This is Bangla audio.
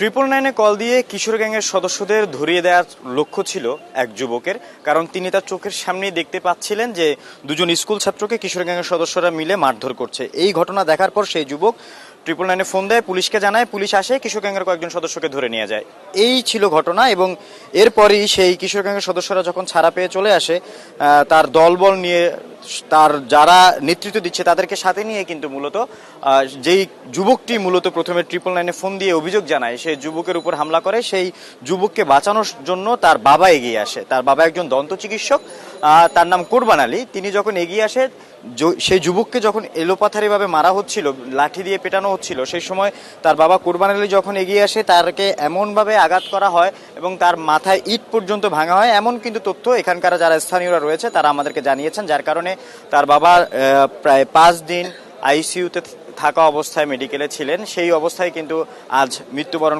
ট্রিপল নাইনে কল দিয়ে কিশোর গ্যাংয়ের সদস্যদের ধরিয়ে দেওয়ার লক্ষ্য ছিল এক যুবকের, কারণ তিনি তার চোখের সামনেই দেখতে পাচ্ছিলেন যে দুজন স্কুল ছাত্রকে কিশোর গ্যাংয়ের সদস্যরা মিলে মারধর করছে। এই ঘটনা দেখার পর সেই যুবক ট্রিপল নাইনে ফোন দেয়, পুলিশকে জানায়, পুলিশ আসে, কিশোর গ্যাংয়ের কয়েকজন সদস্যকে ধরে নিয়ে যায়। এই ছিল ঘটনা এবং এরপরই সেই কিশোর গ্যাংয়ের সদস্যরা যখন ছাড়া পেয়ে চলে আসে তার দলবল নিয়ে তার যারা নেতৃত্ব দিচ্ছে তাদেরকে সাথে নিয়ে কিন্তু মূলত যেই যুবকটি মূলত প্রথমে ট্রিপল নাইনে ফোন দিয়ে অভিযোগ জানায় সেই যুবকের উপর হামলা করে, সেই যুবককে বাঁচানোর জন্য তার বাবা এগিয়ে আসে। তার বাবা একজন দন্ত চিকিৎসক তার নাম কোরবান আলী। তিনি যখন এগিয়ে আসে সেই যুবককে যখন এলোপাথারিভাবে মারা হচ্ছিল, লাঠি দিয়ে পেটানো হচ্ছিল, সেই সময় তার বাবা কোরবান আলী যখন এগিয়ে আসে, তারকে এমনভাবে আঘাত করা হয় এবং তার মাথায় ইট পর্যন্ত ভাঙা হয়, এমন কিন্তু তথ্য এখানকার যারা স্থানীয়রা রয়েছে, তারা আমাদেরকে জানিয়েছেন, যার কারণে তার বাবা প্রায় পাঁচ দিন আইসিইউতে থাকা অবস্থায় মেডিকেলে ছিলেন। সেই অবস্থায় কিন্তু আজ মৃত্যুবরণ